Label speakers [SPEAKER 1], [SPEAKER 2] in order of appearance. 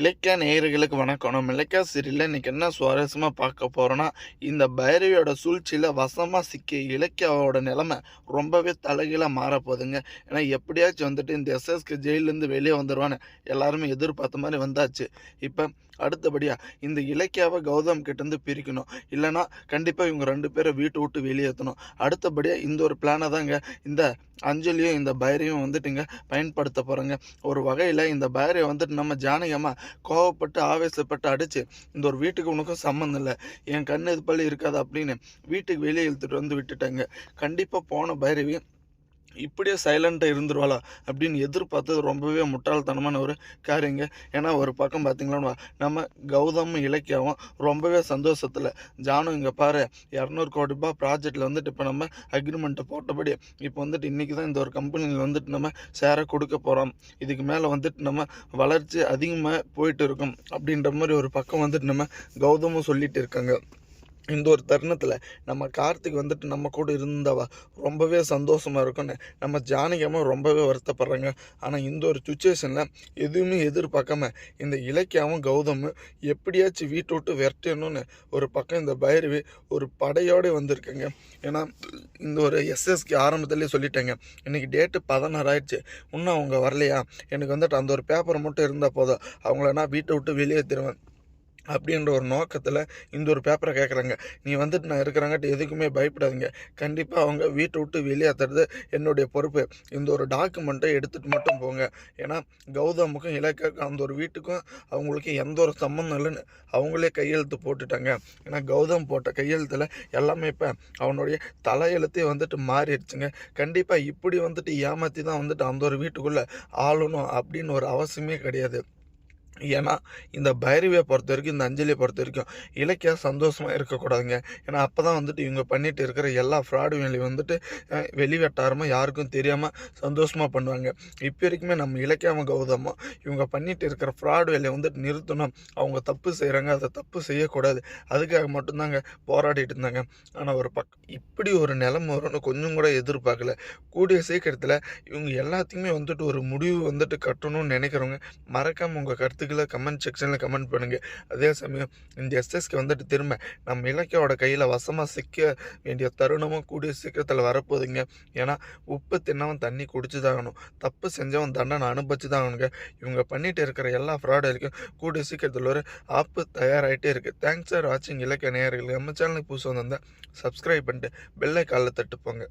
[SPEAKER 1] இலக்கிய நேயர்களுக்கு வணக்கம். நம்ம இலக்கிய சீரியலில் இன்றைக்கி என்ன சுவாரஸ்யமாக பார்க்க போகிறோன்னா இந்த பைரவியோட சூழ்ச்சியில் வசமாக சிக்கிய இலக்கியாவோட நிலைமை ரொம்பவே தலைகீழாக மாறப்போகுதுங்க. ஏன்னா எப்படியாச்சும் வந்துட்டு இந்த எஸ்எஸ்கே ஜெயிலேருந்து வெளியே வந்துடுவான்னு எல்லாருமே எதிர்பார்த்த மாதிரி வந்தாச்சு. இப்போ அடுத்தபடியாக இந்த இலக்கியாவை கௌதம் கிட்டேருந்து பிரிக்கணும். இல்லைன்னா கண்டிப்பாக இவங்க ரெண்டு பேரை வீட்டை விட்டு வெளியேற்றணும். அடுத்தபடியாக இந்த ஒரு பிளானை தாங்க இந்த அஞ்சலியும் இந்த பைரையும் வந்துட்டுங்க பயன்படுத்த போகிறோங்க ஒரு வகையில் இந்த பைரை வந்துட்டு நம்ம ஜானகமாக கோவப்பட்டு ஆவேசப்பட்டு அடிச்சு இந்த ஒரு வீட்டுக்கு உனக்கும் சம்மந்தம் இல்லை. என் கண்ணு இது பள்ளி இருக்காது அப்படின்னு வீட்டுக்கு வெளியே இழுத்துட்டு வந்து விட்டுட்டாங்க. கண்டிப்பாக போன பைரவி இப்படியே சைலண்ட்டாக இருந்துருவாளா அப்படின்னு எதிர்பார்த்தது ரொம்பவே முட்டாள்தனமான ஒரு காரியங்க. ஏன்னா ஒரு பக்கம் பார்த்திங்களா நம்ம கௌதம் இலக்கியாவும் ரொம்பவே சந்தோஷத்தில். ஜானும் இங்கே பாரு இரநூறு கோடி ரூபாய் ப்ராஜெக்டில் வந்துட்டு இப்போ நம்ம அக்ரிமெண்ட்டை போட்டபடி இப்போ வந்துட்டு இன்றைக்கி தான் இந்த ஒரு கம்பெனியில் வந்துட்டு நம்ம ஷேரை கொடுக்க போகிறோம் இதுக்கு மேலே வந்துட்டு நம்ம வளர்ச்சி அதிகமாக போயிட்டு இருக்கும் அப்படின்ற மாதிரி ஒரு பக்கம் வந்துட்டு நம்ம கௌதமும் சொல்லிட்டு இருக்காங்க. இந்த ஒரு தருணத்தில் நம்ம கார்த்திக் வந்துட்டு நம்ம கூட இருந்தவா ரொம்பவே சந்தோஷமாக இருக்கும்னு நம்ம ஜானகியமாக ரொம்பவே வருத்தப்படுறாங்க. ஆனால் இந்த ஒரு சுச்சுவேஷனில் எதுவுமே எதிர்பார்க்காம இந்த இலக்கியாவும் கௌதமும் எப்படியாச்சும் வீட்டை விட்டு விரட்டணும்னு ஒரு பக்கம் இந்த பைரவி ஒரு படையோடு வந்திருக்குங்க. ஏன்னா இந்த ஒரு எஸ்எஸ்கே ஆரம்பத்துலேயே சொல்லிட்டேங்க. இன்றைக்கி டேட்டு பதினாறு ஆயிடுச்சு. இன்னும் அவங்க வரலையா? எனக்கு வந்துட்டு அந்த ஒரு பேப்பர் மட்டும் இருந்தால் போதும். அவங்கள நான் வீட்டை விட்டு வெளியே தருவேன் அப்படின்ற ஒரு நோக்கத்தில் இந்த ஒரு பேப்பரை கேட்குறாங்க நீ வந்துட்டு நான் இருக்கிறாங்கட்டு எதுக்குமே பயப்படாதீங்க. கண்டிப்பாக அவங்க வீட்டை விட்டு வெளியேற்றுறது என்னுடைய பொறுப்பு. இந்த ஒரு டாக்குமெண்ட்டை எடுத்துகிட்டு மட்டும் போங்க. ஏன்னா கௌதமுக்கும் இலக்காக்கும் அந்த ஒரு வீட்டுக்கும் அவங்களுக்கு எந்த ஒரு சம்மந்தம் இல்லைன்னு அவங்களே கையெழுத்து போட்டுட்டாங்க. ஏன்னா கௌதம் போட்ட கையெழுத்தில் எல்லாமே இப்போ அவனுடைய தலையெழுத்தே வந்துட்டு மாறிடுச்சுங்க. கண்டிப்பாக இப்படி வந்துட்டு ஏமாற்றி தான் வந்துட்டு அந்த ஒரு வீட்டுக்குள்ளே ஆளணும் அப்படின்னு ஒரு அவசியமே கிடையாது. ஏன்னா இந்த பைரவியை பொறுத்த வரைக்கும் இந்த அஞ்சலியை பொறுத்த வரைக்கும் இலக்கியா சந்தோஷமாக இருக்கக்கூடாதுங்க. ஏன்னா அப்போ தான் வந்துட்டு இவங்க பண்ணிட்டு இருக்கிற எல்லா ஃப்ராடு வேலையும் வந்துட்டு வெளிவட்டாரமாக யாருக்கும் தெரியாமல் சந்தோஷமாக பண்ணுவாங்க. இப்போ வரைக்குமே நம்ம இலக்கியாம கௌதமோ இவங்க பண்ணிட்டு இருக்கிற ஃப்ராடு வேலையை வந்துட்டு நிறுத்தணும். அவங்க தப்பு செய்கிறாங்க அதை தப்பு செய்யக்கூடாது. அதுக்காக மட்டும்தாங்க போராடிட்டு இருந்தாங்க. ஆனால் ஒரு பக் இப்படி ஒரு நிலைமை வரும்னு கொஞ்சம் கூட எதிர்பார்க்கல. கூடிய சீக்கிரத்தில் இவங்க எல்லாத்தையுமே வந்துட்டு ஒரு முடிவு வந்துட்டு கட்டணும்னு நினைக்கிறவங்க மறக்காமல் உங்கள் கருத்து கருத்துக்களை கமெண்ட் செக்ஷனில் கமெண்ட் பண்ணுங்கள் அதே சமயம் இந்த எஸ்எஸ்கே வந்துட்டு திரும்ப நம்ம இலக்கியோட கையில் வசமாக சிக்க வேண்டிய தருணமும் கூடிய சீக்கிரத்தில் வரப்போகுதுங்க. ஏன்னா உப்பு தின்னவன் தண்ணி குடிச்சு தாகணும் தப்பு செஞ்சவன் தண்டனை அனுபவிச்சு தான் ஆகணுங்க இவங்க பண்ணிட்டு இருக்கிற எல்லா ஃப்ராடு வரைக்கும் கூடிய சீக்கிரத்தில் ஒரு ஆப்பு தயாராகிட்டே இருக்குது தேங்க்ஸ் ஃபார் வாட்சிங் இலக்கிய நேயர்கள். நம்ம சேனலுக்கு புதுசு வந்திருந்தால் சப்ஸ்கிரைப் பண்ணிட்டு பெல்லை காலில் தட்டுப்போங்க